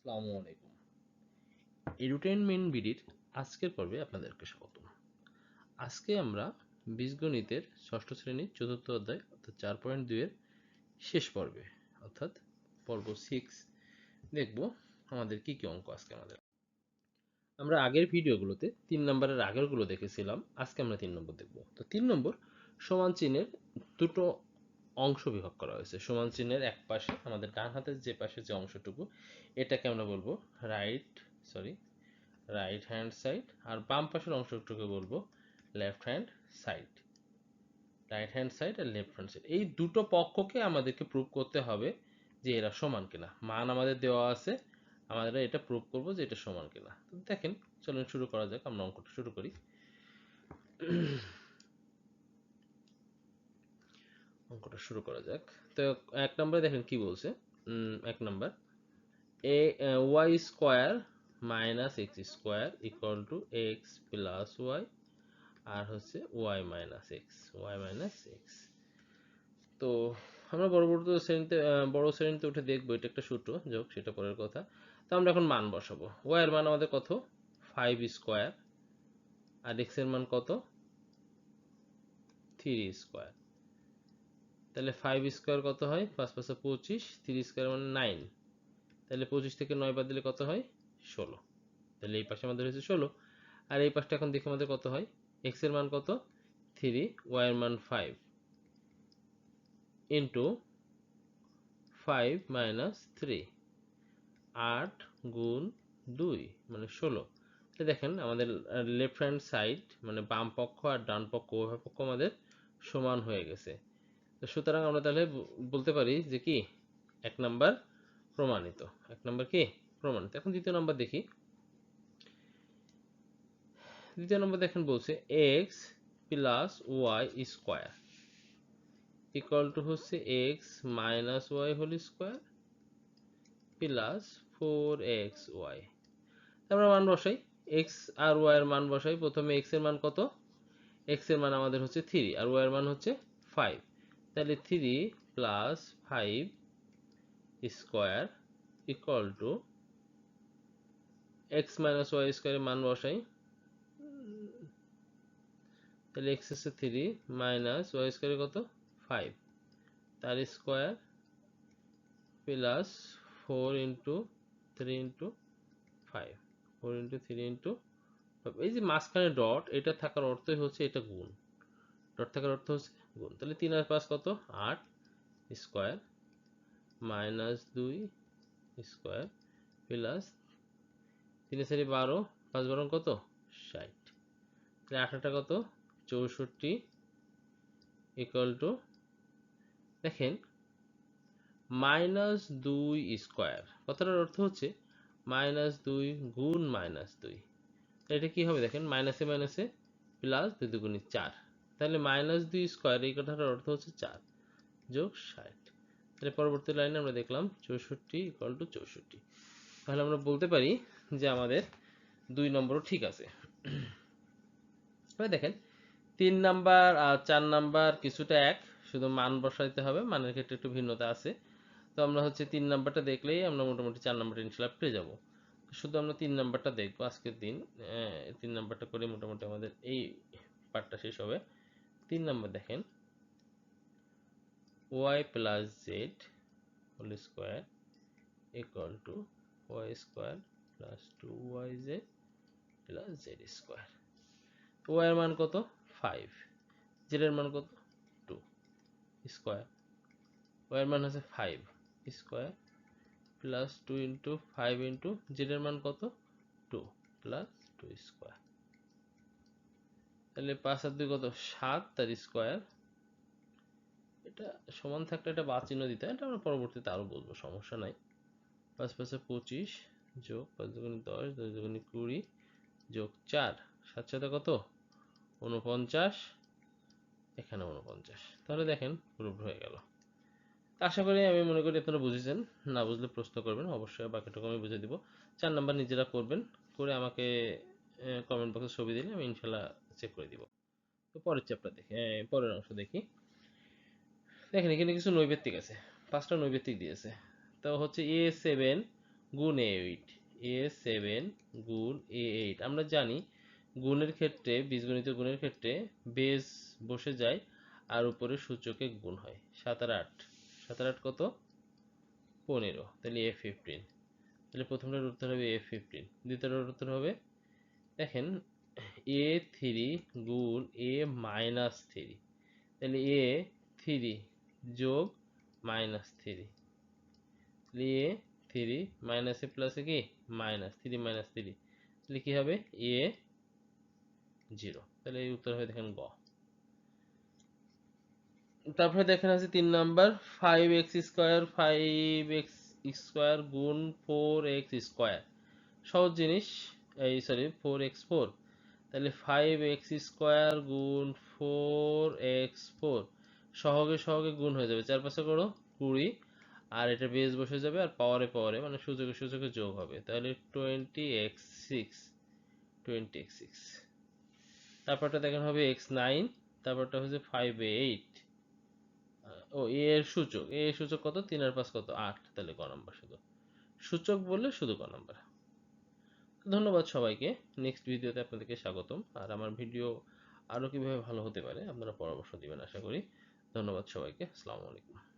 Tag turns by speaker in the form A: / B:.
A: আসসালামু আলাইকুম। এডুটেনমেন্ট বিডির আজকের পর্বে আপনাদেরকে স্বাগত আজকে আমরা বীজগণিতের ষষ্ঠ শ্রেণির চতুর্থ অধ্যায়, অর্থাৎ চার পয়েন্ট দুইয়ের শেষ পর্বে, অর্থাৎ পর্ব সিক্স দেখব আমাদের কি কি অঙ্ক আজকে আমাদের। আমরা আগের ভিডিওগুলোতে তিন নম্বরের আগেরগুলো দেখেছিলাম, আজকে আমরা তিন নম্বর দেখব। তো তিন নম্বর সমান চিহ্নের দুটো অংশ বিভাগ করা হয়েছে। সমান চিহ্নের এক পাশে, আমাদের ডান হাতের যে পাশে যে অংশটুকু, এটাকে আমরা বলব right sorry right hand side আর বাম পাশের অংশটুকু বলব left hand side right hand side আর লেফট হ্যান্ড সাইড এই দুটো পক্ষকে আমাদেরকে প্রুভ করতে হবে যে এরা সমান কিনা। মান আমাদের দেওয়া আছে, আমাদের এটা প্রুভ করব যে এটা সমান কিনা। দেখেন, চলুন শুরু করা যাক, আমরা অঙ্কটা শুরু করি। অঙ্কটা শুরু করা যাক। তো এক নম্বরে দেখেন কি বলছে? এক নম্বর। এ Y square minus X square equal to X plus Y আর হচ্ছে Y minus X, Y minus X. তো আমরা বড় বড় শ্রেণীতে বড় শ্রেণীতে উঠে দেখব, এটা একটা সূত্র যোগ সেটা পরের কথা। তো আমরা এখন মান বসাবো। ওয়াই এর মান আমাদের কত? Five square. আর এক্সের মান কত? Three square. তাহলে ফাইভ স্কোয়ার কত হয়? পাঁচ পাঁচে পঁচিশ থ্রি স্কোয়ার মানে নাইন তাহলে পঁচিশ থেকে নয় বাদ দিলে কত হয়? ষোলো। তাহলে এই পাশে আমাদের হয়েছে ষোলো। আর এই পাশটা এখন দেখি আমাদের কত হয়? এক্সের মান কত? থ্রি ওয়াই এর মান five into five minus three আট গুণ দুই মানে ষোলো। দেখেন আমাদের লেফট হ্যান্ড সাইড মানে বাম পক্ষ আর ডান পক্ষ, উভয় পক্ষ আমাদের সমান হয়ে গেছে। তো সুতরাং আমরা তাহলে বলতে পারি যে কি? এক নাম্বার প্রমাণিত। এক নাম্বার কি? প্রমাণিত। এখন দ্বিতীয় নাম্বার দেখি। দ্বিতীয় নম্বর দেখেন বলছে X plus Y square equal to হচ্ছে X minus Y whole square plus four X Y আমরা মান বসাই। এক্স আর ওয়াই এর মান বসাই। প্রথমে এক্সের মান কত? এক্সের মান আমাদের হচ্ছে থ্রি আর ওয়াই এর মান হচ্ছে ফাইভ তাহলে three plus five square equal to X minus Y স্কোয়ারের মান বসাই। তাহলে এক্স হচ্ছে থ্রি মাইনাস ওয়াই স্কোয়ারে কত? ফাইভ তার square plus four into three into five four into three into এই যে মাঝখানে ডট এটা থাকার অর্থই হচ্ছে এটা গুণ। ডট থাকার অর্থ হচ্ছে গুণ। তাহলে তিন আর পাঁচ কত? আট স্কোয়ার মাইনাস দুই স্কোয়ার প্লাস তিনে চারি বারো, পাঁচ বারো কত? ষাট। তাহলে আঠাটা কত? চৌষট্টি ইকুয়াল টু দেখেন, মাইনাস দুই স্কোয়ার। কথাটার অর্থ হচ্ছে মাইনাস দুই গুণ মাইনাস দুই। এটা কি হবে? দেখেন, মাইনাসে মাইনাসে প্লাস দুই দুগুণি চার। তাহলে মাইনাস দুই স্কোয়ার এই কথাটার অর্থ হচ্ছে চার, যোগ ষাট। তাহলে পরবর্তী লাইনে আমরা দেখলাম চৌষট্টি ইকুয়াল টু চৌষট্টি। তাহলে আমরা বলতে পারি যে আমাদের দুই নম্বরও ঠিক আছে। দেখেন, তিন নাম্বার আর চার নাম্বার কিছুটা এক, শুধু মান বসাইতে হবে, মানের ক্ষেত্রে একটু ভিন্নতা আছে। তো আমরা হচ্ছে তিন নাম্বারটা দেখলেই আমরা মোটামুটি চার নাম্বারটা ইনশাল্লাহ পেয়ে যাব। শুধু আমরা তিন নাম্বারটা দেখব আজকের দিন তিন নাম্বারটা করে মোটামুটি আমাদের এই পার্টটা শেষ হবে। তিন নাম্বার দেখেন। Y plus Z whole square equal to Y square plus two Y Z plus Z square Y এর মান কত? ফাইভ জেড এর মান কত? টু স্কোয়ার ওয়াই এর মান হচ্ছে five square plus two into five into Z এর মান কত? টু প্লাস টু স্কোয়ার তাহলে পাঁচ আর দুই কত? সাত তার স্কোয়ার এটা সমান থাকলে এটা বা চিহ্ন দিতে এটা আমরা পরবর্তীতে আরও বলব, সমস্যা নাই। পাঁচ পাঁচে পঁচিশ যোগ পাঁচ দুগুণি দশ দশ দুগুণি কুড়ি যোগ চার, সাত সাথে কত? উনপঞ্চাশ এখানে উনপঞ্চাশ তাহলে দেখেন প্রুফ হয়ে গেল। আশা করি আমি মনে করি আপনারা বুঝেছেন। না বুঝলে প্রশ্ন করবেন, অবশ্যই বাকিটুকু আমি বুঝে দিব। চার নাম্বার নিজেরা করবেন, করে আমাকে কমেন্ট বক্সে ছবি দিলে আমি ইনশাল্লাহ চেক করে দিব। তো পরের চ্যাপ্টার দেখি। পরের অংশ দেখি। দেখেন, এখানে কিছু নৈবেত্তিক আছে। পাঁচটা নৈবেত্তিক দিয়েছে। তো হচ্ছে এ সেভেন গুণ এ এইট এ সেভেন গুণ এ এইট আমরা জানি গুণের ক্ষেত্রে, বীজগণিত গুণের ক্ষেত্রে বেস বসে যায় আর উপরে সূচকে গুণ হয়। সাত আর আট। সাত আর আট কত? পনেরো। তাহলে এ ফিফটিন তাহলে প্রথমটার উত্তর হবে এ ফিফটিন দ্বিতীয়টার উত্তর হবে, দেখেন এ থ্রি গুণ এ মাইনাস থ্রি তাহলে এ থ্রি যোগ মাইনাস থ্রি তাহলে এ থ্রি মাইনাসে প্লাসে কি? মাইনাস থ্রি মাইনাস থ্রি তাহলে কি হবে? এ জিরো তাহলে এই উত্তর হবে দেখেন গ। তারপরে দেখেন আছে তিন number five X square five X square গুণ ফোর এক্স স্কোয়ার সহজ জিনিস, এই সরি ফোর এক্স ফোর তাহলে ফাইভ এক্স স্কোয়ার গুণ ফোর এক্স ফোর সহগে সহগে গুণ হয়ে যাবে চার পাশে করো কুড়ি, আর এটা বেস বসে যাবে, আর পাওয়ারে পাওয়ারে মানে সূচকে সুযোগে যোগ হবে। তাহলে twenty X six twenty X six তারপরটা দেখেন হবে এক্স নাইন তারপরটা হচ্ছে ফাইভ এইট ও, এ এর সূচক, এ এর সূচক কত? তিন আর পাঁচ কত? আট। তাহলে ক নাম্বার শুধু? সূচক বললে শুধু ক নাম্বার। ধন্যবাদ সবাইকে। নেক্সট ভিডিওতে আপনাদেরকে স্বাগতম। আর আমার ভিডিও আরও কীভাবে ভালো হতে পারে আপনারা পরামর্শ দিবেন, আশা করি। ধন্যবাদ সবাইকে। আসসালামু আলাইকুম।